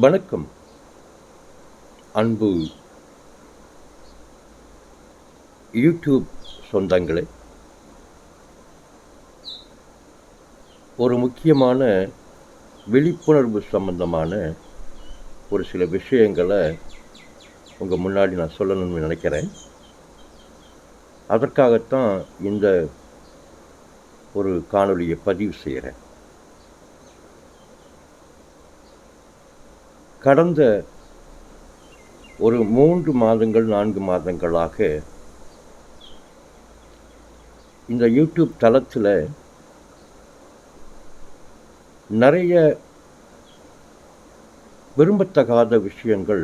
வணக்கம். அன்பு யூடியூப் சொந்தங்களே ஒரு முக்கியமான விழிப்புணர்வு சம்பந்தமான ஒரு சில விஷயங்களை உங்கள் முன்னாடி நான் சொல்லணும்னு நினைக்கிறேன். அதற்காகத்தான் இந்த ஒரு காணொலியை பதிவு செய்கிறேன். கடந்த ஒரு மூன்று மாதங்கள் நான்கு மாதங்களாக இந்த யூடியூப் தளத்தில் நிறைய விரும்பத்தகாத விஷயங்கள்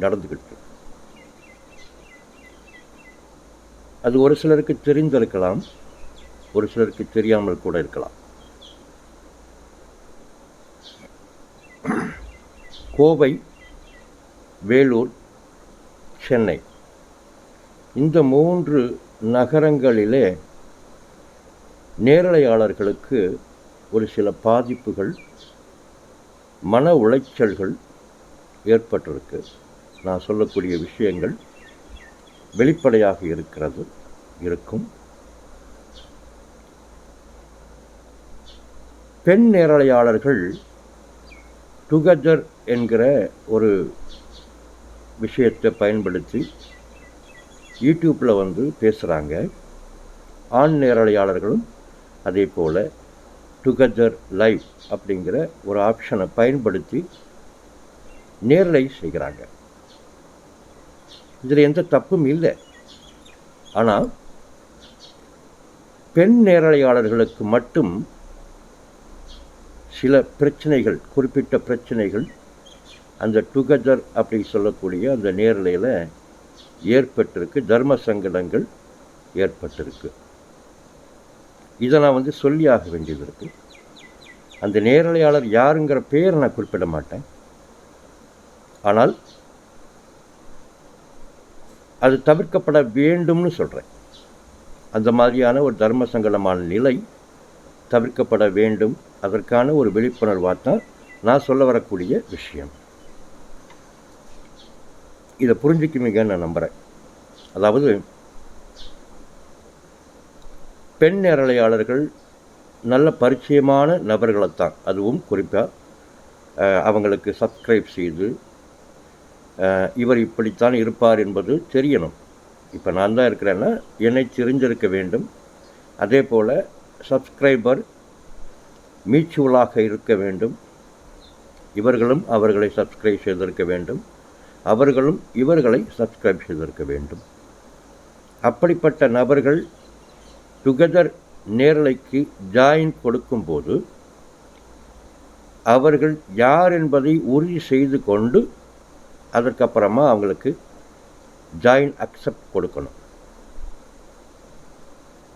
நடந்துக்கிட்டு அது ஒரு சிலருக்கு தெரிந்திருக்கலாம் ஒரு சிலருக்கு தெரியாமல் கூட இருக்கலாம். கோவை வேலூர் சென்னை. இந்த மூன்று நகரங்களிலே நேரலையாளர்களுக்கு ஒரு சில பாதிப்புகள் மன உளைச்சல்கள் ஏற்பட்டிருக்கு. நான் சொல்லக்கூடிய விஷயங்கள் வெளிப்படையாக இருக்கிறது இருக்கும். பெண் நேரலையாளர்கள் டுகெதர் என்கிற ஒரு விஷயத்தை பயன்படுத்தி யூடியூப்பில் வந்து பேசுகிறாங்க ஆண் நேரலையாளர்களும் அதே போல் டுகெதர் லைவ் அப்படிங்கிற ஒரு ஆப்ஷனை பயன்படுத்தி நேரலை செய்கிறாங்க. இதில் எந்த தப்பும் இல்லை. ஆனால் பெண் நேரலையாளர்களுக்கு மட்டும் சில பிரச்சனைகள் குறிப்பிட்ட பிரச்சனைகள் அந்த டுகெதர் அப்படி சொல்லக்கூடிய அந்த நேரலையில் ஏற்பட்டிருக்கு தர்ம சங்கடங்கள் ஏற்பட்டிருக்கு. இதை நான் வந்து சொல்லியாக வேண்டியது இருக்கு. அந்த நேரலையாளர் யாருங்கிற பேர் நான் குறிப்பிட மாட்டேன். ஆனால் அது தவிர்க்கப்பட வேண்டும்னு சொல்கிறேன் அந்த மாதிரியான ஒரு தர்ம சங்கடமான நிலை தவிர்க்கப்பட வேண்டும் அதற்கான ஒரு விழிப்புணர்வாக தான் நான் சொல்ல வரக்கூடிய விஷயம். இதை புரிஞ்சுக்குவீங்கன்னு நான் நம்புகிறேன் அதாவது பெண் நேரலையாளர்கள் நல்ல பரிச்சயமான நபர்களைத்தான். அதுவும் குறிப்பாக அவங்களுக்கு சப்ஸ்கிரைப் செய்து இவர் இப்படித்தான் இருப்பார் என்பது தெரியணும். இப்போ நான் தான் இருக்கிறேன்னா என்னை தெரிஞ்சிருக்க வேண்டும். அதே போல் சப்ஸ்கிரைபர் மியூச்சுவலாக இருக்க வேண்டும். இவர்களும் அவர்களை சப்ஸ்கிரைப் செய்திருக்க வேண்டும். அவர்களும் இவர்களை சப்ஸ்கிரைப் செய்திருக்க வேண்டும். அப்படிப்பட்ட நபர்கள் டுகெதர் நேரலைக்கு ஜாயின் கொடுக்கும்போது அவர்கள் யார் என்பதை உறுதி செய்து கொண்டு அதற்கப்புறமா அவங்களுக்கு ஜாயின் அக்செப்ட் கொடுக்கணும்.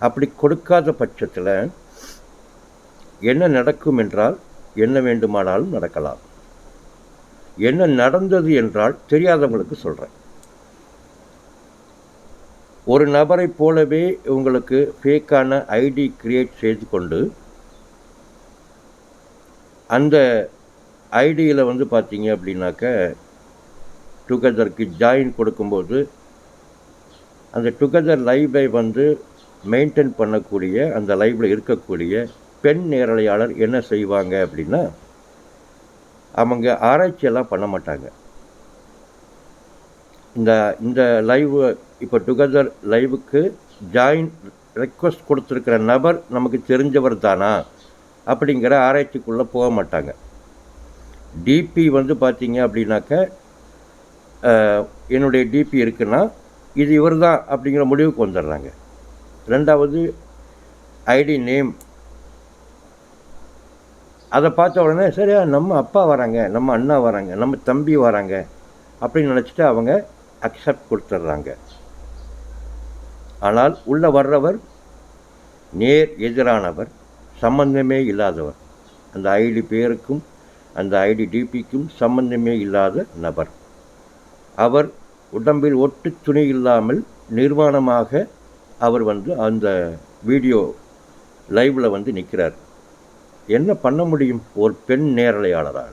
அப்படி கொடுக்காத பட்சத்தில் என்ன நடக்கும் என்றால் என்ன வேண்டுமானாலும் நடக்கலாம். என்ன நடந்தது என்றால் தெரியாதவங்களுக்கு சொல்கிறேன் ஒரு நபரை போலவே உங்களுக்கு ஃபேக்கான ஐடி கிரியேட் செய்து கொண்டு அந்த ஐடியில் வந்து பார்த்தீங்க அப்படின்னாக்க டுகெதருக்கு ஜாயின் கொடுக்கும்போது அந்த டுகெதர் லைவை வந்து மெயின்டைன் பண்ணக்கூடிய அந்த லைவில் இருக்கக்கூடிய பெண் நேரலையாளர் என்ன செய்வாங்க அப்படின்னா அவங்க ஆராய்ச்சியெல்லாம் பண்ண மாட்டாங்க. இந்த இந்த லைவ் இப்போ டுகெதர் லைவுக்கு ஜாயின் ரெக்வஸ்ட் கொடுத்துருக்கிற நபர் நமக்கு தெரிஞ்சவர் தானா? அப்படிங்கிற ஆராய்ச்சிக்குள்ளே போக மாட்டாங்க. டிபி வந்து பார்த்தீங்க அப்படின்னாக்க என்னுடைய டிபி இருக்குன்னா இது இவர் தான் அப்படிங்கிற முடிவுக்கு வந்துடுறாங்க. ரெண்டாவது ஐடி நேம் அதை பார்த்த உடனே சரியா நம்ம அப்பா வராங்க நம்ம அண்ணா வராங்க நம்ம தம்பி வராங்க அப்படின்னு நினச்சிட்டு அவங்க அக்செப்ட் கொடுத்துட்றாங்க ஆனால் உள்ளே வர்றவர் நேர் எதிரானவர் சம்பந்தமே இல்லாதவர். அந்த ஐடி பேருக்கும் அந்த ஐடி டிபிக்கும் சம்பந்தமே இல்லாத நபர். அவர் உடம்பில் ஒட்டு துணி இல்லாமல் நிர்வாணமாக அவர் வந்து அந்த வீடியோ லைவில் வந்து நிற்கிறார் என்ன பண்ண முடியும்? ஒரு பெண் நேரலையாளராக.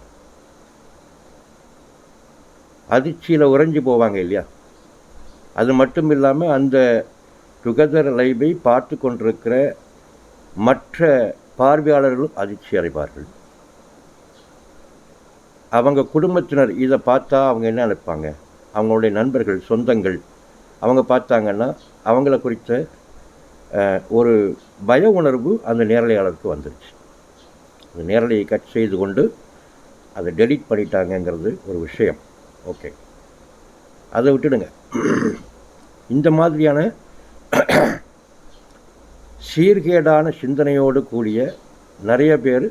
அதிர்ச்சியில் உறைஞ்சி போவாங்க இல்லையா? அது மட்டும் இல்லாமல் அந்த டுகெதர் லைவை பார்த்து கொண்டிருக்கிற மற்ற பார்வையாளர்களும் அதிர்ச்சி அடைவார்கள். அவங்க குடும்பத்தினர் இதை பார்த்தா அவங்க என்ன நினைப்பாங்க? அவங்களுடைய நண்பர்கள் சொந்தங்கள் அவங்க பார்த்தாங்கன்னா அவங்கள குறித்த ஒரு பய உணர்வு அந்த நேரலையாளருக்கு வந்துருச்சு. அது நேரலையை கட் செய்து கொண்டு அதை டெலிட் பண்ணிட்டாங்கங்கிறது ஒரு விஷயம். ஓகே அதை விட்டுடுங்க. இந்த மாதிரியான சீர்கேடான சிந்தனையோடு கூடிய நிறைய பேர்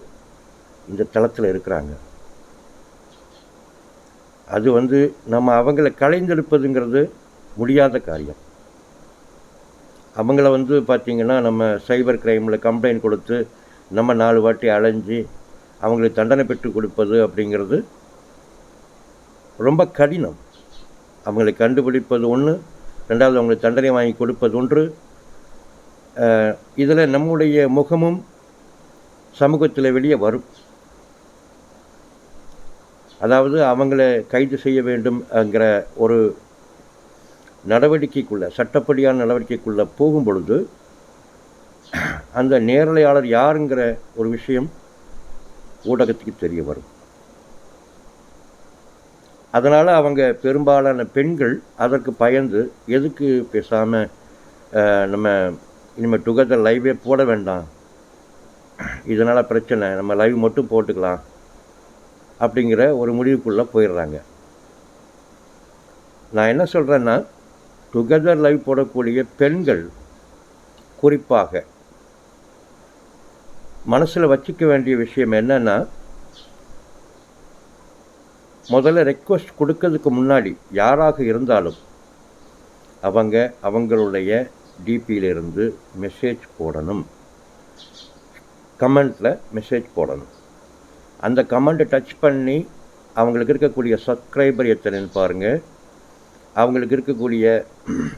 இந்த தளத்தில் இருக்கிறாங்க. அது வந்து நம்ம அவங்கள கலைந்தெடுப்பதுங்கிறது முடியாத காரியம். அவங்கள வந்து பார்த்திங்கன்னா நம்ம சைபர் கிரைமில் கம்ப்ளைண்ட் கொடுத்து நம்ம நாலு வாட்டி அலைஞ்சு அவங்களுக்கு தண்டனை பெற்று கொடுப்பது அப்படிங்கிறது ரொம்ப கடினம். அவங்களை கண்டுபிடிப்பது ஒன்று ரெண்டாவது அவங்களுக்கு தண்டனை வாங்கி கொடுப்பது ஒன்று. இதில் நம்முடைய முகமும் சமூகத்தில் வெளியே வரும். அதாவது அவங்கள கைது செய்ய வேண்டும்ங்கிற ஒரு நடவடிக்கைக்குள்ளே சட்டப்படியான நடவடிக்கைக்குள்ளே போகும் பொழுது அந்த நேரலையாளர் யாருங்கிற ஒரு விஷயம் ஊடகத்துக்கு தெரிய வரும். அதனால் அவங்க பெரும்பாலான பெண்கள் அதற்கு பயந்து எதுக்கு பேசாமல் நம்ம இனிமேல் டுகெதர் லைவே போட வேண்டாம். இதனால் பிரச்சனை நம்ம லைவ் மட்டும் போட்டுக்கலாம் அப்படிங்கிற ஒரு முடிவுக்குள்ளே போயிடுறாங்க. நான் என்ன சொல்கிறேன்னா டுகெதர் லைவ் போடக்கூடிய பெண்கள் குறிப்பாக மனசில் வச்சுக்க வேண்டிய விஷயம் என்னென்னா முதல்ல ரெக்வஸ்ட் கொடுக்கறதுக்கு முன்னாடி யாராக இருந்தாலும் அவங்க அவங்களுடைய டிபியிலிருந்து மெசேஜ் போடணும். கமெண்ட்டில் மெசேஜ் போடணும். அந்த கமெண்ட்டை டச் பண்ணி அவங்களுக்கு இருக்கக்கூடிய சப்ஸ்கிரைபர் எத்தனைன்னு பாருங்கள் அவங்களுக்கு இருக்கக்கூடிய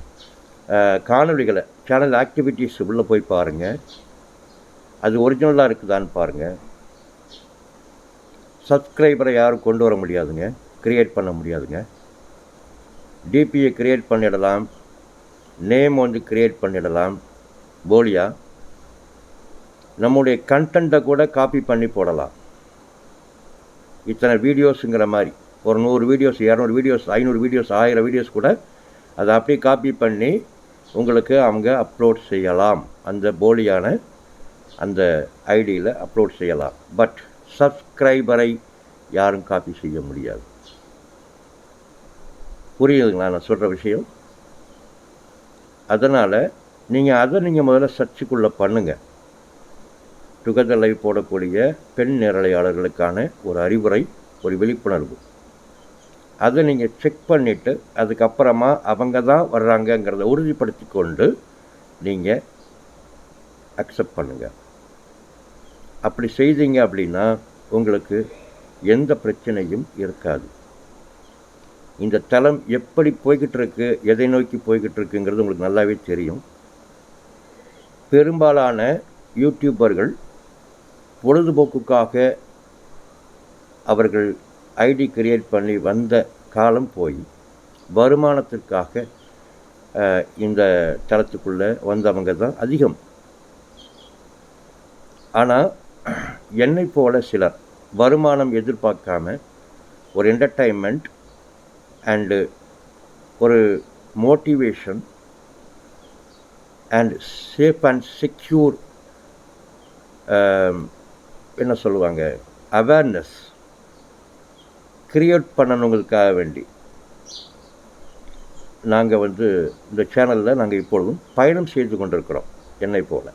காணொலிகளை காணொளிகளை சேனல் ஆக்டிவிட்டீஸ் உள்ளே போய் பாருங்கள் அது ஒரிஜினலாக இருக்குதான்னு பாருங்கள் சப்ஸ்கிரைபரை யாரும் கொண்டு வர முடியாதுங்க. க்ரியேட் பண்ண முடியாதுங்க. டிபியை க்ரியேட் பண்ணிடலாம். நேம் வந்து க்ரியேட் பண்ணிடலாம். போலியா? நம்முடைய கண்டென்ட்டை கூட காப்பி பண்ணி போடலாம். இத்தனை வீடியோஸுங்கிற மாதிரி. ஒரு நூறு வீடியோஸ் இரநூறு வீடியோஸ் ஐநூறு வீடியோஸ் ஆயிரம் வீடியோஸ் கூட அதை அப்படியே காப்பி பண்ணி உங்களுக்கு அவங்க அப்லோட் செய்யலாம். அந்த போலியான அந்த ஐடியில் அப்லோட் செய்யலாம். பட் சப்ஸ்கிரைபரை யாரும் காப்பி செய்ய முடியாது. புரியுதுங்களா? நான் சொல்கிற விஷயம்? அதனால் நீங்கள் அதை நீங்கள் முதல்ல சர்ச்சுக்குள்ளே பண்ணுங்கள் டுகெதர் லைவ் போடக்கூடிய பெண் நேரலையாளர்களுக்கான ஒரு அறிவுரை ஒரு விழிப்புணர்வு. அதை நீங்கள் செக் பண்ணிவிட்டு அதுக்கப்புறமா அவங்க தான் வர்றாங்கங்கிறத உறுதிப்படுத்தி கொண்டு நீங்கள் அக்செப்ட் பண்ணுங்கள் அப்படி செய்தீங்க அப்படின்னா உங்களுக்கு எந்த பிரச்சனையும் இருக்காது. இந்த தலம் எப்படி போய்கிட்டு இருக்கு எதை நோக்கி போய்கிட்டு இருக்குங்கிறது உங்களுக்கு நல்லாவே தெரியும். பெரும்பாலான யூடியூபர்கள் பொழுதுபோக்குக்காக அவர்கள் ஐடி கிரியேட் பண்ணி வந்த காலம் போய் வருமானத்திற்காக இந்த தளத்துக்குள்ளே வந்தவங்க தான் அதிகம். ஆனால் என்னை போல சிலர் வருமானம் எதிர்பார்க்காம ஒரு என்டர்டைன்மெண்ட் அண்டு ஒரு motivation and safe and secure என்ன சொல்லுவாங்க? அவேர்னஸ் கிரியேட் பண்ணணுங்களுக்காக வேண்டி. நாங்கள் வந்து இந்த சேனலில் நாங்கள் இப்பொழுதும் பயணம் செய்து கொண்டிருக்கிறோம். என்னை போல.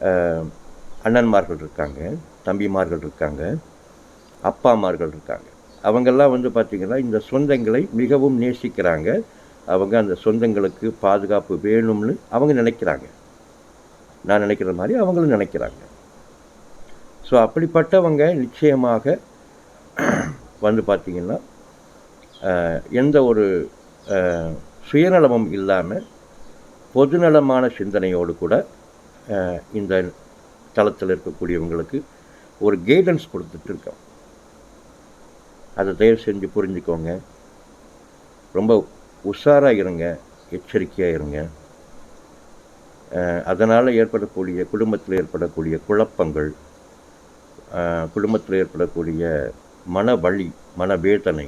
Um, அண்ணன்மார்கள் இருக்காங்க தம்பிமார்கள் இருக்காங்க அப்பாமார்கள் இருக்காங்க. அவங்கெல்லாம் வந்து பார்த்திங்கன்னா இந்த சொந்தங்களை மிகவும் நேசிக்கிறாங்க. அவங்க அந்த சொந்தங்களுக்கு பாதுகாப்பு வேணும்னு அவங்க நினைக்கிறாங்க. நான் நினைக்கிற மாதிரி அவங்களும் நினைக்கிறாங்க. ஸோ அப்படிப்பட்டவங்க நிச்சயமாக வந்து பார்த்திங்கன்னா எந்த ஒரு சுயநலமும் இல்லாமல் பொதுநலமான சிந்தனையோடு கூட இந்த தளத்தில் இருக்கக்கூடியவங்களுக்கு ஒரு கைடன்ஸ் கொடுத்துட்டு இருக்கோம். அதை தயவு செஞ்சு புரிஞ்சுக்கோங்க. ரொம்ப உஷாராக இருங்க எச்சரிக்கையாக இருங்க. அதனால் ஏற்படக்கூடிய குடும்பத்தில் ஏற்படக்கூடிய குழப்பங்கள் குடும்பத்தில் ஏற்படக்கூடிய மன வழி மனவேதனை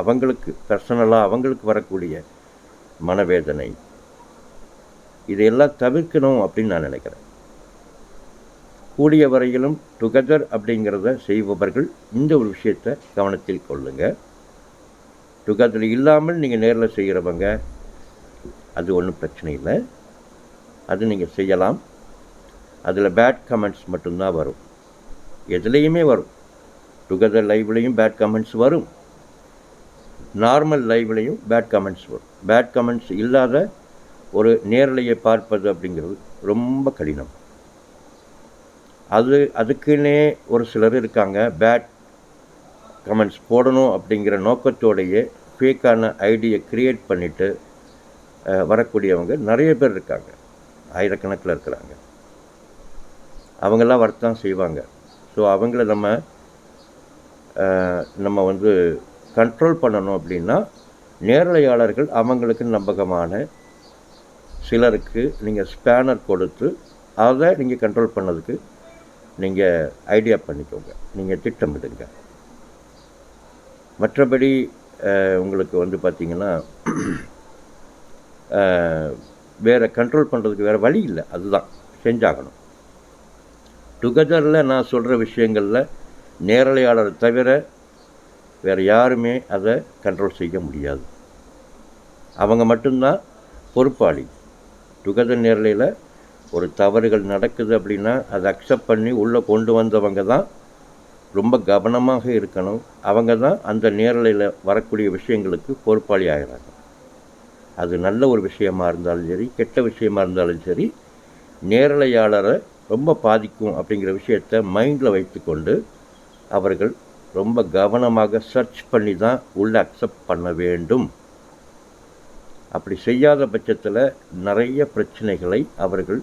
அவங்களுக்கு பர்சனலாக அவங்களுக்கு வரக்கூடிய மனவேதனை இதையெல்லாம் தவிர்க்கணும் அப்படின்னு நான் நினைக்கிறேன். கூடிய வரையிலும் டுகெதர் அப்படிங்கிறத செய்பவர்கள் இந்த ஒரு விஷயத்தை கவனத்தில் கொள்ளுங்கள் டுகெதர் இல்லாமல் நீங்கள் நேரில் செய்கிறவங்க அது ஒன்றும் பிரச்சனை இல்லை. அது நீங்கள் செய்யலாம். அதில் பேட் கமெண்ட்ஸ் மட்டும்தான் வரும். எதுலேயுமே வரும். டுகெதர் லைவ்லேயும் பேட் கமெண்ட்ஸ் வரும். நார்மல் லைவ்லேயும் பேட் கமெண்ட்ஸ் வரும். பேட் கமெண்ட்ஸ் இல்லாத ஒரு நேரலையை பார்ப்பது அப்படிங்கிறது ரொம்ப கடினம். அது அதுக்குன்னே ஒரு சிலர் இருக்காங்க. பேட் கமெண்ட்ஸ் போடணும் அப்படிங்கிற நோக்கத்தோடையே ஃபேக்கான ஐடியை க்ரியேட் பண்ணிவிட்டு வரக்கூடியவங்க நிறைய பேர் இருக்காங்க. ஆயிரக்கணக்கில் இருக்கிறாங்க. அவங்கெல்லாம் வரத்தான் செய்வாங்க. ஸோ அவங்கள நம்ம நம்ம வந்து கண்ட்ரோல் பண்ணணும் அப்படின்னா நேரலையாளர்கள் அவங்களுக்கு நம்பகமான சிலருக்கு நீங்கள் ஸ்பேனர் கொடுத்து அதை நீங்கள் கண்ட்ரோல் பண்ணதுக்கு நீங்கள் ஐடியா பண்ணிக்கோங்க. நீங்கள் திட்டமிடுங்க. மற்றபடி உங்களுக்கு வந்து பார்த்திங்கன்னா வேறு கண்ட்ரோல் பண்ணுறதுக்கு வேறு வழி இல்லை. அதுதான். செஞ்சாகணும். டுகெதரில் நான் சொல்கிற விஷயங்களில் நேரலையாளர் தவிர வேறு யாருமே அதை கண்ட்ரோல் செய்ய முடியாது. அவங்க மட்டும்தான் பொறுப்பாளி. டுகெதர் நேரலையில் ஒரு தவறுகள் நடக்குது அப்படின்னா அதை அக்செப்ட் பண்ணி உள்ளே கொண்டு வந்தவங்க தான் ரொம்ப கவனமாக இருக்கணும். அவங்க தான் அந்த நேரலையில் வரக்கூடிய விஷயங்களுக்கு பொறுப்பாளி ஆகிறாங்க. அது நல்ல ஒரு விஷயமா இருந்தாலும் சரி கெட்ட விஷயமா இருந்தாலும் சரி நேரலையாளரை ரொம்ப பாதிக்கும் அப்படிங்கிற விஷயத்த மைண்டில் வைத்துக்கொண்டு அவர்கள் ரொம்ப கவனமாக சர்ச் பண்ணி தான் உள்ளே அக்செப்ட் பண்ண வேண்டும். அப்படி செய்யாத பட்சத்தில் நிறைய பிரச்சனைகளை அவர்கள்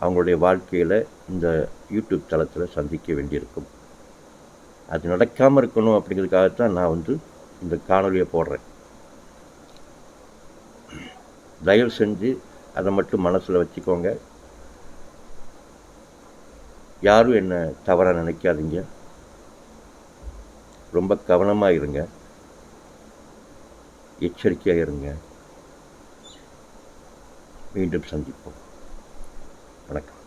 அவங்களுடைய வாழ்க்கையில் இந்த யூடியூப் தளத்தில் சந்திக்க வேண்டியிருக்கும். அது நடக்காமல் இருக்கணும் அப்படிங்கிறதுக்காகத்தான் நான் வந்து இந்த காணொலியை போடுறேன். தயவு செஞ்சு அதை மட்டும் மனசில் வச்சுக்கோங்க. யாரும் என்ன தவறாக நினைக்காதீங்க. ரொம்ப கவனமாக இருங்க. எச்சரிக்கையாக இருங்க. மீண்டும் சந்திப்போம். வணக்கம்